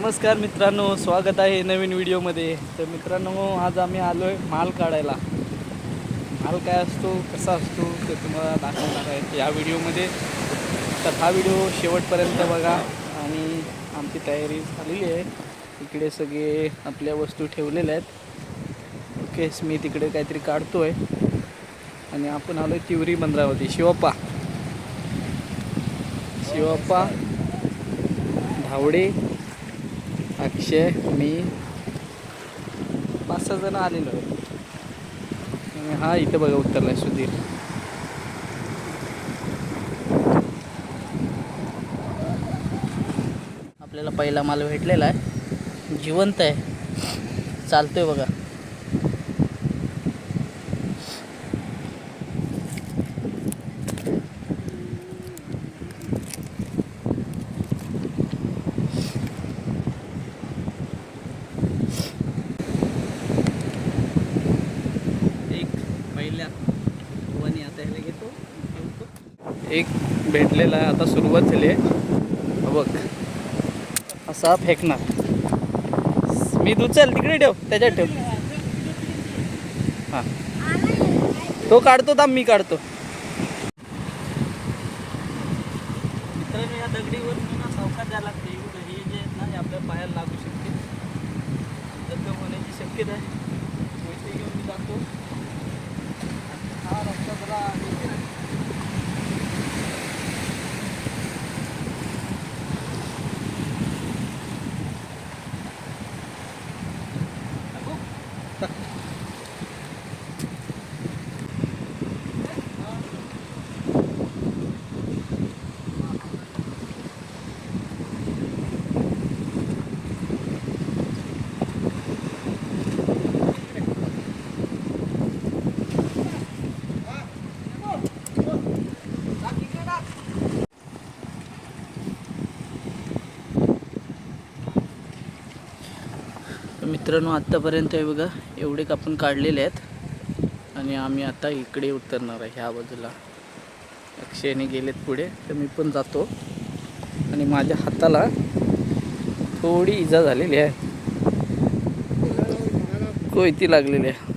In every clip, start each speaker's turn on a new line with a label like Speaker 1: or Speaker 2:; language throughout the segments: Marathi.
Speaker 1: नमस्कार मित्रांनो स्वागत आहे नवीन व्हिडिओमध्ये. तर मित्रांनो आज आम्ही आलो आहे माल काढायला. माल काय असतो कसा असतो ते तुम्हाला दाखवणार आहे या व्हिडिओमध्ये. तर हा व्हिडिओ शेवटपर्यंत बघा आणि आमची तयारी झालेली आहे. इकडे सगळे आपल्या वस्तू ठेवलेल्या आहेत. ओके मी तिकडे काहीतरी काढतो आहे आणि आपण आलो आहे तिवरी बंदरावरती. शिवप्पा. शिवप्पा धावडे अक्षय मी. पाच सहा जण आलेलो आहे. हा इथं बघा आहे सुधीर. आपल्याला पहिला माल भेटलेला आहे. जिवंत आहे. चालतोय बघा एक पहिल्या वनी आता ह्याला घेतो ठेवतो. एक भेटलेला आहे आता सुरुवात झाली आहे. बघ. असा फेकणार. मी उचल तिकडे ठेव त्याच्यात ठेव. हां. तो काढतो थांब मी काढतो. मित्रांनो या दगडीवर ना सावकाश द्यायला लागते एवढं हे जे आहेत ना हे आपल्या पायाला लागू शकते. जखम होण्याची शक्यता आहे पैसे घेऊन मी जातो हा रस्ता जरा हे आहे. टाकू? तर मित्रांनो आत्तापर्यंत हे बघा एवढे कापून काढलेले आहेत. आणि आम्ही आता इकडे उतरणार आहे ह्या बाजूला. अक्षयने गेलेत पुढे तर मी पण जातो. आणि माझ्या हाताला थोडी इजा झालेली आहे. कोयती लागलेली आहे.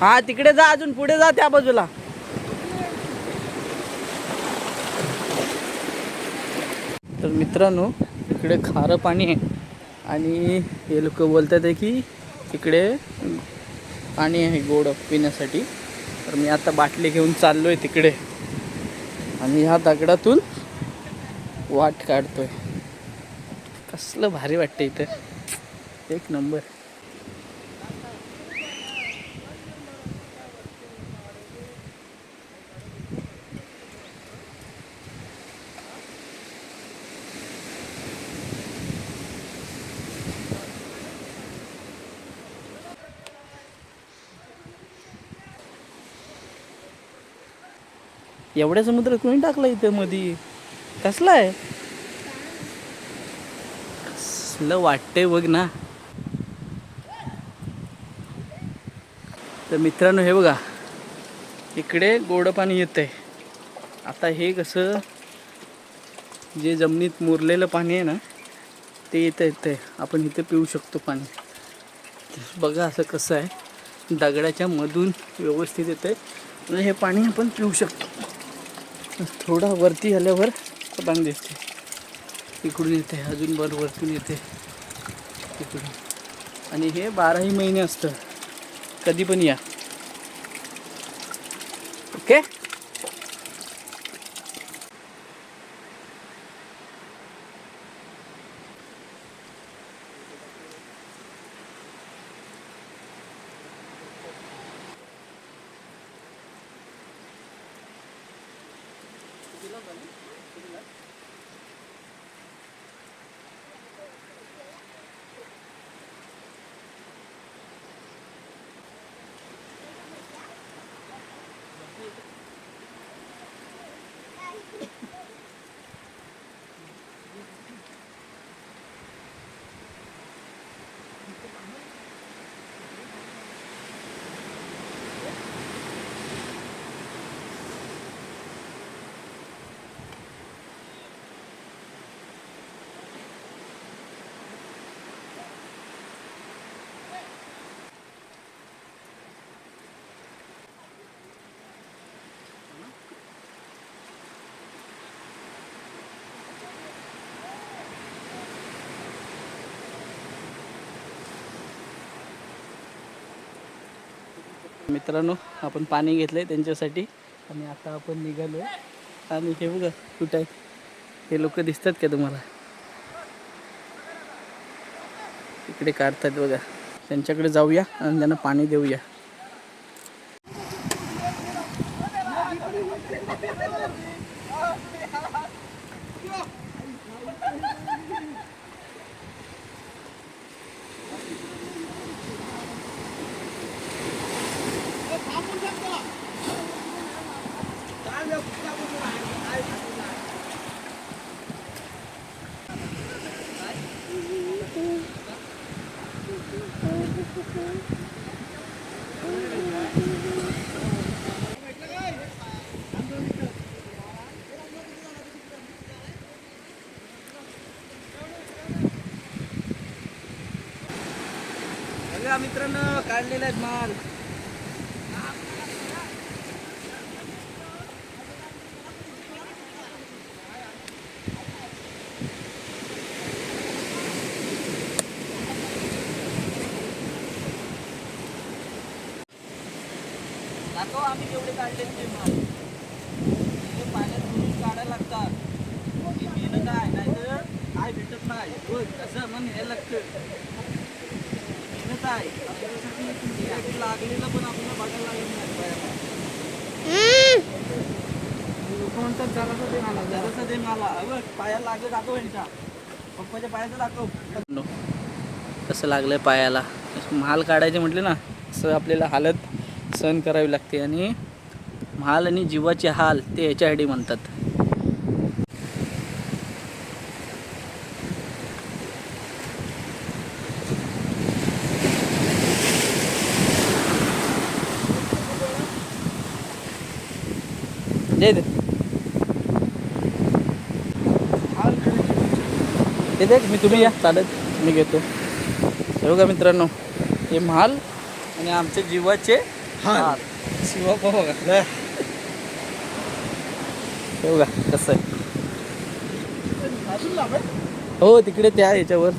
Speaker 1: हा तिकडे जा अजून पुढे जा त्या बाजूला. तर मित्रांनो इकडे खारं पाणी आहे. आणि हे लोक बोलतात आहे की तिकडे पाणी आहे गोड पिण्यासाठी. तर मी आता बाटली घेऊन चाललो आहे तिकडे. आणि ह्या दगडातून वाट काढतोय. कसलं भारी वाटतं इथं. एक नंबर. एवढ्या समुद्रात कोणी टाकला इथं मधी? कसला आहे? कसलं वाटतंय बघ ना. तर मित्रांनो हे बघा. इकडे गोड पाणी येतं आहे आता हे कसं जे जमिनीत मुरलेलं पाणी आहे ना ते येतं येतं आहे आपण इथे पिऊ शकतो पाणी. बघा असं कसं आहे. दगडाच्या मधून व्यवस्थित येतं आहे हे पाणी आपण पिऊ शकतो. थोडा वरती आल्यावर तर दिसते. इकडून येते अजून वर वरतून येते. इकडून. आणि हे बाराही महिने असतं. कधी पण या. ओके? ఇదిలో కానీ ఇదిలా मित्रांनो आपण पाणी घेतलंय त्यांच्यासाठी. आणि आता आपण निघालो आणि हे बघा कुठं आहे? हे लोक दिसतात का तुम्हाला? इकडे काढतात बघा. त्यांच्याकडे जाऊया आणि त्यांना पाणी देऊया बघा मित्रांनो काढलेला आहेत माल दाखव आम्ही केवढे काढले ते माल. ते पाण्यात बुडून काढायला लागतात. हे मेहनत आहे नाहीतर काय भेटत नाही. कसं? मग हे लागतं. मेहनत आहे आपल्यासाठी लागलेलं पण आपल्याला बघायला लागलं नाही पायाला. लोक म्हणतात जरासा दे मला जरासा दे मला. अ बघ पायाला लागलं दाखव यांच्या. पप्पाच्या पायाचं दाखव. कसं लागलंय पायाला? महाल काढायचे म्हटले ना असं आपल्याला हालत सहन करावी लागते आणि महाल आणि जीवाचे हाल ते याच्यासाठी म्हणतात. दे दे. ते दे मी तुम्ही या. चालत मी घेतो. हे बघा मित्रांनो हे महाल आणि आमच्या जीवाचे हाल. शिवा बघा. हे बघा कसं आहे. हो तिकडे त्या याच्यावर.